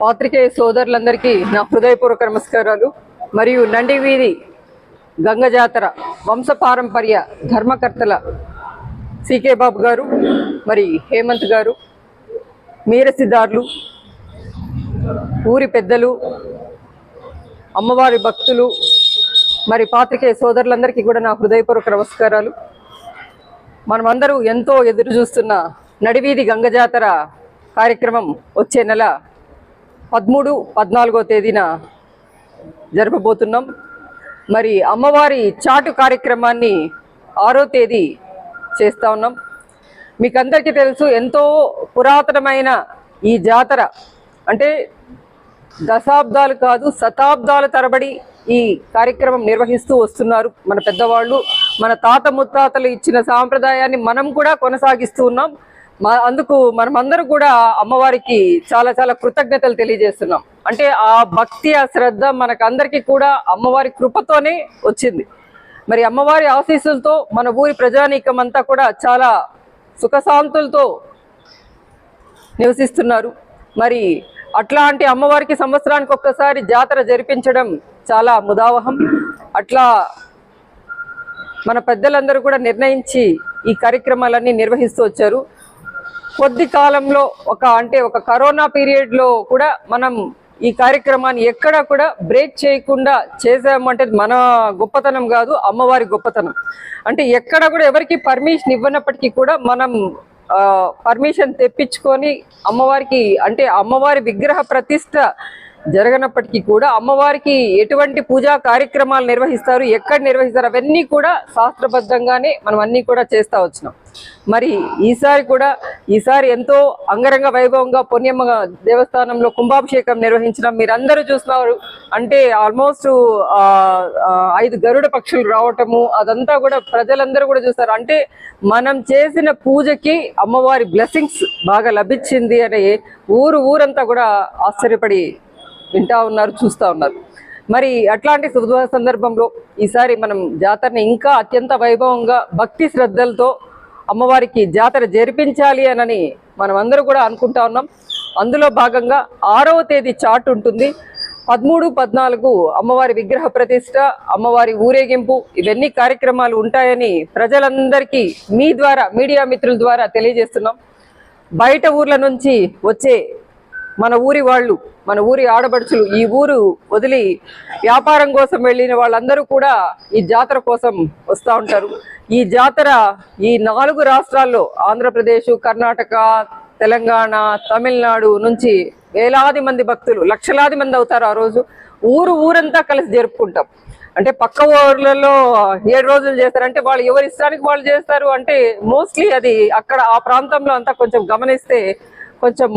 పాత్రికేయ సోదరులందరికీ నా హృదయపూర్వక నమస్కారాలు. మరియు నండి వీధి గంగ జాతర వంశపారంపర్య ధర్మకర్తల సికే బాబు గారు మరి హేమంత్ గారు మీరసిదారులు ఊరి పెద్దలు అమ్మవారి భక్తులు మరి పాత్రికేయ సోదరులందరికీ కూడా నా హృదయపూర్వక నమస్కారాలు. మనమందరూ ఎంతో ఎదురు చూస్తున్న నడివీధి గంగ జాతర కార్యక్రమం వచ్చే నెల పదమూడు పద్నాలుగో తేదీన జరపబోతున్నాం. మరి అమ్మవారి చాటు కార్యక్రమాన్ని ఆరో తేదీ చేస్తూ ఉన్నాం. మీకు అందరికీ తెలుసు ఎంతో పురాతనమైన ఈ జాతర. అంటే దశాబ్దాలు కాదు శతాబ్దాల తరబడి ఈ కార్యక్రమం నిర్వహిస్తూ వస్తున్నారు మన పెద్దవాళ్ళు. మన తాత ముత్తాతలు ఇచ్చిన సాంప్రదాయాన్ని మనం కూడా కొనసాగిస్తూ ఉన్నాం. మా అందుకు మనమందరూ కూడా అమ్మవారికి చాలా చాలా కృతజ్ఞతలు తెలియజేస్తున్నాం. అంటే ఆ భక్తి ఆ శ్రద్ధ మనకందరికీ కూడా అమ్మవారి కృపతోనే వచ్చింది. మరి అమ్మవారి ఆశీస్సులతో మన ఊరి ప్రజానీకం అంతా కూడా చాలా సుఖశాంతులతో నివసిస్తున్నారు. మరి అట్లాంటి అమ్మవారికి సంవత్సరానికి ఒక్కసారి జాతర జరిపించడం చాలా ముదావహం. అట్లా మన పెద్దలందరూ కూడా నిర్ణయించి ఈ కార్యక్రమాలన్నీ నిర్వహిస్తూ వచ్చారు. కొద్ది కాలంలో ఒక అంటే ఒక కరోనా పీరియడ్లో కూడా మనం ఈ కార్యక్రమాన్ని ఎక్కడ కూడా బ్రేక్ చేయకుండా చేసామంటే మన గొప్పతనం కాదు అమ్మవారి గొప్పతనం. అంటే ఎక్కడ కూడా ఎవరికి పర్మిషన్ ఇవ్వనప్పటికీ కూడా మనం పర్మిషన్ తెప్పించుకొని అమ్మవారికి అంటే అమ్మవారి విగ్రహ ప్రతిష్ట జరగనప్పటికీ కూడా అమ్మవారికి ఎటువంటి పూజా కార్యక్రమాలు నిర్వహిస్తారు ఎక్కడ నిర్వహిస్తారు అవన్నీ కూడా శాస్త్రబద్ధంగానే మనం అన్నీ కూడా చేస్తూ వచ్చినాం. మరి ఈసారి కూడా ఈసారి ఎంతో అంగరంగ వైభవంగా పుణ్యమ్మ దేవస్థానంలో కుంభాభిషేకం నిర్వహించడం మీరందరూ చూస్తున్నారు అంటే ఆల్మోస్ట్ ఐదు గరుడ పక్షులు రావటము అదంతా కూడా ప్రజలందరూ కూడా చూస్తారు. అంటే మనం చేసిన పూజకి అమ్మవారి బ్లెస్సింగ్స్ బాగా లభించింది అని ఊరు ఊరంతా కూడా ఆశ్చర్యపడి వింటా ఉన్నారు చూస్తూ ఉన్నారు. మరి అట్లాంటి శుభ సందర్భంలో ఈసారి మనం జాతరని ఇంకా అత్యంత వైభవంగా భక్తి శ్రద్ధలతో అమ్మవారికి జాతర జరిపించాలి అనని మనం అందరూ కూడా అనుకుంటా ఉన్నాం. అందులో భాగంగా ఆరవ తేదీ చాట్ ఉంటుంది. పదమూడు పద్నాలుగు అమ్మవారి విగ్రహ ప్రతిష్ట అమ్మవారి ఊరేగింపు ఇవన్నీ కార్యక్రమాలు ఉంటాయని ప్రజలందరికీ మీ ద్వారా మీడియా మిత్రుల ద్వారా తెలియజేస్తున్నాం. బయట ఊర్ల నుంచి వచ్చే మన ఊరి వాళ్ళు మన ఊరి ఆడబడుచులు ఈ ఊరు వదిలి వ్యాపారం కోసం వెళ్ళిన వాళ్ళందరూ కూడా ఈ జాతర కోసం వస్తూ ఉంటారు. ఈ జాతర ఈ నాలుగు రాష్ట్రాల్లో ఆంధ్రప్రదేశ్ కర్ణాటక తెలంగాణ తమిళనాడు నుంచి వేలాది మంది భక్తులు లక్షలాది మంది అవుతారు ఆ రోజు. ఊరు ఊరంతా కలిసి జరుపుకుంటాం. అంటే పక్క ఊర్లలో ఏడు రోజులు చేస్తారు. అంటే వాళ్ళు ఎవరి ఇష్టానికి వాళ్ళు చేస్తారు అంటే మోస్ట్లీ అది అక్కడ ఆ ప్రాంతంలో అంతా కొంచెం గమనిస్తే కొంచెం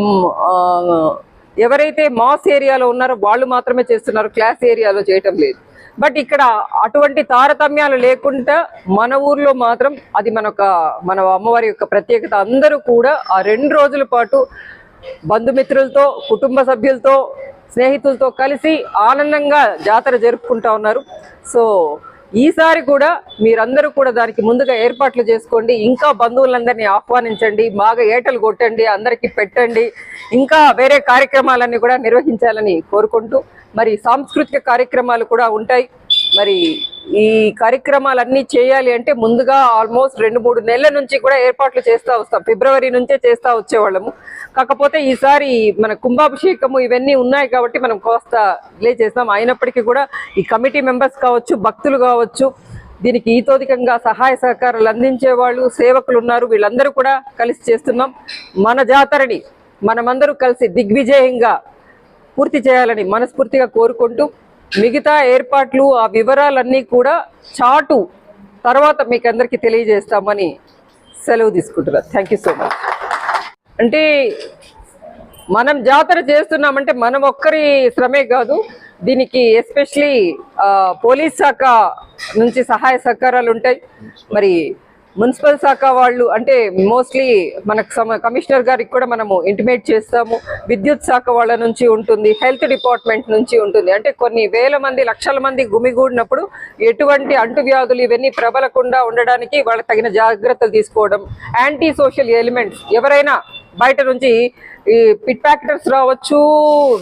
ఎవరైతే మాస్ ఏరియాలో ఉన్నారో వాళ్ళు మాత్రమే చేస్తున్నారు క్లాస్ ఏరియాలో చేయటం లేదు. బట్ ఇక్కడ అటువంటి తారతమ్యాలు లేకుండా మన ఊర్లో మాత్రం అది మన మన అమ్మవారి యొక్క ప్రత్యేకత. అందరూ కూడా ఆ రెండు రోజుల పాటు బంధుమిత్రులతో కుటుంబ సభ్యులతో స్నేహితులతో కలిసి ఆనందంగా జాతర జరుపుకుంటా ఉన్నారు. సో ఈసారి కూడా మీరందరూ కూడా దానికి ముందుగా ఏర్పాట్లు చేసుకోండి. ఇంకా బంధువులందరినీ ఆహ్వానించండి. బాగా ఏటలు కొట్టండి. అందరికీ పెట్టండి. ఇంకా వేరే కార్యక్రమాలన్నీ కూడా నిర్వహించాలని కోరుకుంటూ మరి సాంస్కృతిక కార్యక్రమాలు కూడా ఉంటాయి. మరి ఈ కార్యక్రమాలన్నీ చేయాలి అంటే ముందుగా ఆల్మోస్ట్ రెండు మూడు నెలల నుంచి కూడా ఏర్పాట్లు చేస్తూ వస్తాం. ఫిబ్రవరి నుంచే చేస్తూ వచ్చేవాళ్ళము. కాకపోతే ఈసారి మన కుంభాభిషేకము ఇవన్నీ ఉన్నాయి కాబట్టి మనం కోస్త డిలే చేస్తాం. అయినప్పటికీ కూడా ఈ కమిటీ మెంబర్స్ కావచ్చు భక్తులు కావచ్చు దీనికి ఈతోధికంగా సహాయ సహకారాలు అందించే వాళ్ళు సేవకులు ఉన్నారు. వీళ్ళందరూ కూడా కలిసి చేస్తున్నాం. మన జాతరని మనమందరూ కలిసి దిగ్విజయంగా పూర్తి చేయాలని మనస్ఫూర్తిగా కోరుకుంటూ మిగతా ఏర్పాట్లు ఆ వివరాలన్నీ కూడా చాటు తర్వాత మీకు అందరికీ తెలియజేస్తామని సెలవు తీసుకుంటున్నారు థ్యాంక్ యూ సో మచ్ అంటే మనం జాతర చేస్తున్నామంటే మనం ఒక్కరి శ్రమే కాదు దీనికి ఎస్పెషలీ పోలీస్ శాఖ నుంచి సహాయ సహకారాలు ఉంటాయి. మరి మున్సిపల్ శాఖ వాళ్ళు అంటే మోస్ట్లీ మనకు సమ కమిషనర్ గారికి కూడా మనము ఇంటిమేట్ చేస్తాము. విద్యుత్ శాఖ వాళ్ళ నుంచి ఉంటుంది హెల్త్ డిపార్ట్మెంట్ నుంచి ఉంటుంది. అంటే కొన్ని వేల మంది లక్షల మంది గుమిగూడినప్పుడు ఎటువంటి అంటువ్యాధులు ఇవన్నీ ప్రబలకుండా ఉండడానికి వాళ్ళకి తగిన జాగ్రత్తలు తీసుకోవడం యాంటీ సోషల్ ఎలిమెంట్స్ ఎవరైనా బయట నుంచి ఈ పిట్ ప్యాకెటర్స్ రావచ్చు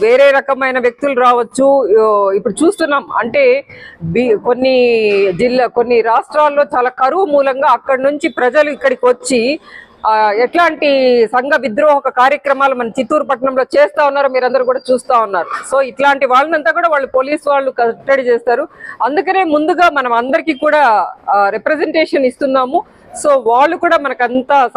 వేరే రకమైన వ్యక్తులు రావచ్చు. ఇప్పుడు చూస్తున్నాం అంటే బి- కొన్ని జిల్లా కొన్ని రాష్ట్రాల్లో చాలా కరువు మూలంగా అక్కడి నుంచి ప్రజలు ఇక్కడికి వచ్చి ఎట్లాంటి సంఘ విద్రోహక కార్యక్రమాలు మన చిత్తూరు పట్టణంలో చేస్తా ఉన్నారు మీరందరూ కూడా చూస్తా ఉన్నారు. సో ఇట్లాంటి వాళ్ళనంతా కూడా వాళ్ళు పోలీస్ వాళ్ళు కట్టడి చేస్తారు. అందుకనే ముందుగా మనం అందరికీ కూడా రిప్రజెంటేషన్ ఇస్తున్నాము. సో వాళ్ళు కూడా మనకంతా